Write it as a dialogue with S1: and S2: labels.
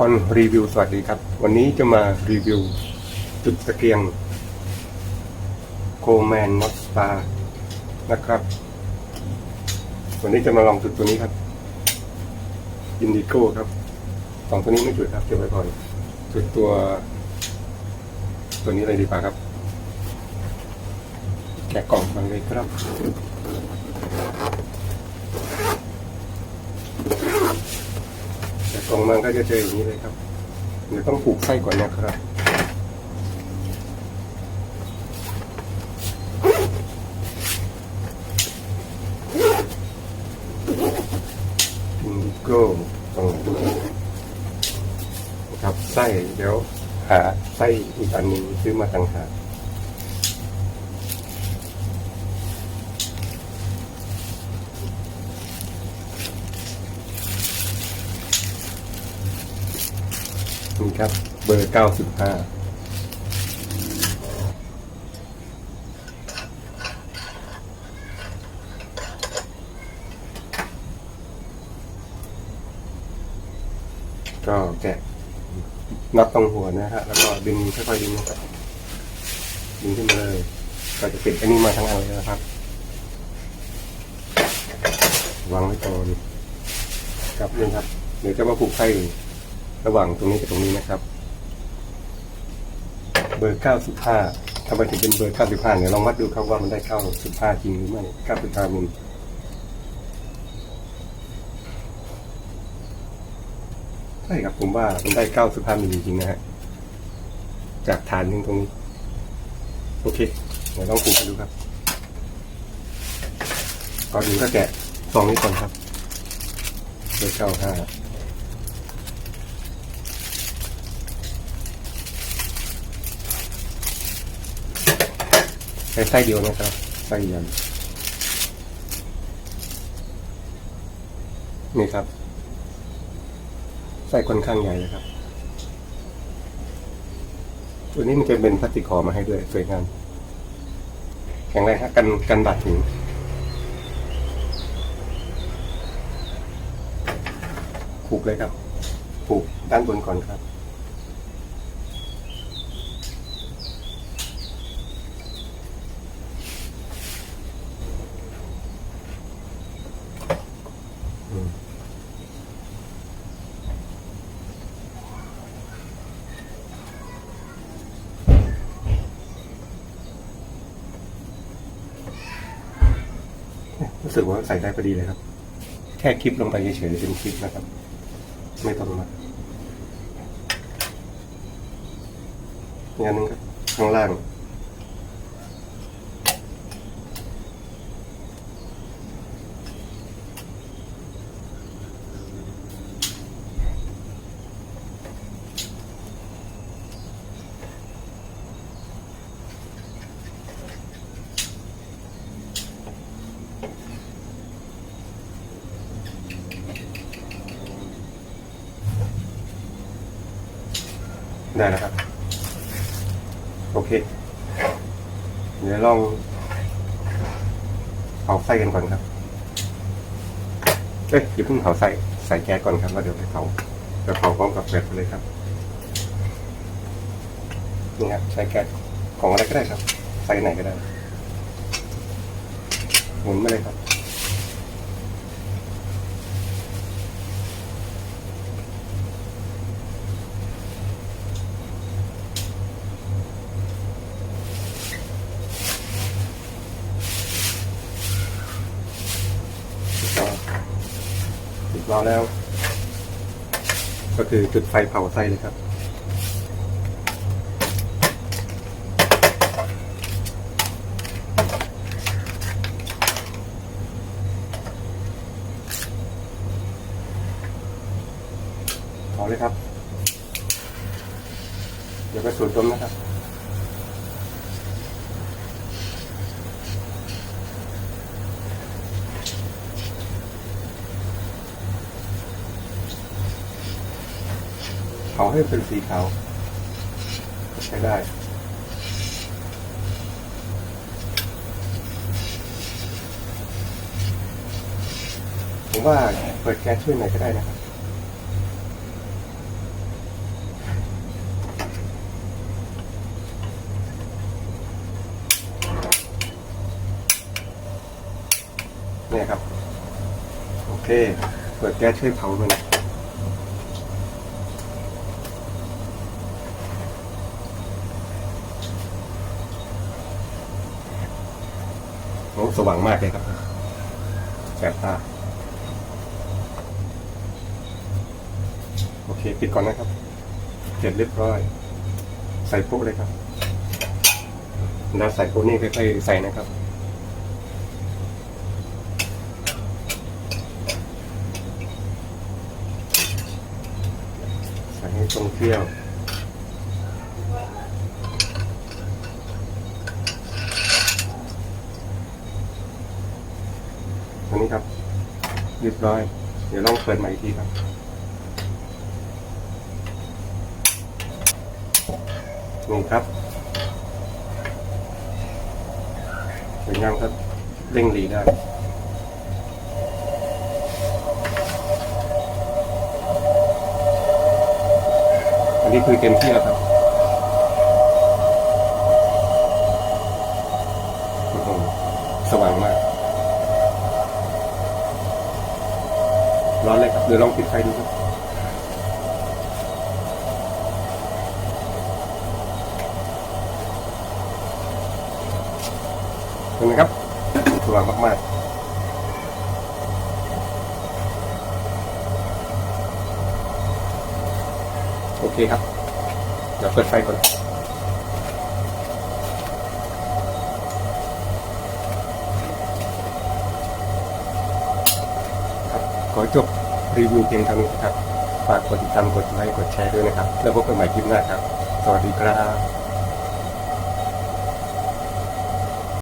S1: ปอนรีวิวสวัสดีครับ วันนี้จะมารีวิว จุดตะเกียง โคแมนนอสตานะครับ วันนี้จะมาลองจุดตัวนี้ครับอินดิโก้ครับสองตัวนี้ไม่จุดครับเก็บไว้ก่อนจุดตัว ตัวนี้เลยดีกว่าครับ แกะกล่องมาเลยครับ แต่กล่อ งมันก็จะเจออย่างนี้เลยครับ เดี๋ยวต้องผูกไส้ก่อนนะครับอินดิโก้ตรงนี้นะครับไส้เดี๋ยวหาไส้อีกอันหนึงซื้อมาต่างหาก นี่ครับ เบอร์เก้าสิบห้าก็แกะน็อตตรงหัวนะฮะ แล้วก็ดึงค่อยๆดึงนะครับดึงขึ้นมาเลย ก็จะปิดอันนี้มาทั้งอันเลยนะครับ วางไว้ก่อนครับนี่ครับ เดี๋ยวจะมาผูกไส้ ระหว่างตรงนี้กับตรงนี้นะครับ เบอร์ 95ทำไมถึงเป็นเบอร์ 95เนี่ยลองวัดดูครับว่ามันได้ 95 จริงหรือไม่ 95มิลใช่ครับผมว่ามันได้ 95มิลจริงนะฮะ จากฐานถึงตรงนี้ โอเค เดี๋ยวลองผูกกันดูครับ ก่อนอื่นก็แกะซองนี้ก่อนครับเบอร์95 ช้ไส้เดียวนะครับไส้เดียวนี่ครับไส้ค่อนข้างใหญ่เลยครับ ตัวนี้มันจะเป็นพลาสติกห่อมาให้ด้วยสวยงามแข็งแรงครับกันกันบาดถึงผูกเลยครับผูกด้านบนก่อนครับ รู้สึกว่าใส่ได้พอดีเลยครับ แค่คลิปลงไปเฉยๆเป็นคลิปนะครับ ไม่ต้องมาอีกอันหนึงครับข้างล่าง ได้แล้วครับ โอเค เดี๋ยวลองเผาไส้กันก่อนครับ เอ้ยอย่าเพิ่งเผาไส้ใส่แก๊สก่อนครับแล้วเดี๋ยวไปเผาจะเผาพร้อมกับแบตไปเลยครับ นี่ครับใช้แก๊สของอะไรก็ได้ครับ ใส่ไหนก็ได้หมุนมาเลยครับ ก็ ติดล้อแล้ว ก็คือจุดไฟเผาไส้เลยครับ เผาเลยครับ เดี๋ยวไปสูดดมนะครับ เผาให้เป็นสีขาวใช้ได้ผมว่าเปิดแก๊สช่วยหน่อยก็ได้นะครับเนี่ยครับ โอเค เปิดแก๊สช่วยเผาด้วยนะ สว่างมากเลยครับแสบตา โอเค ปิดก่อนนะครับ เสร็จเรียบร้อย ใส่ปุ๊เลยครับแล้วใส่ปุ๊นี่ค่อยๆใส่นะครับใส่ให้ตรงเที่ยว ตรงนี้ครับ เรียบร้อย เดี๋ยวลองเปิดใหม่อีกทีครับนี่ครับสวยงามครับเร่งหลีได้อันนี้คือเต็มที่แล้วครับ ร้อนเลยครับเดี๋ยวลองปิดไฟดูครับเห็นไหมครับสว่างมากๆโอเคครับ เดี๋ยวเปิดไฟก่อน ขอจบรีวิวเพียงเท่านี้นะครับ ฝากกดติดตามกดไลค์กดแชร์ด้วยนะครับ แล้วพบกันใหม่คลิปหน้าครับ สวัสดีครับ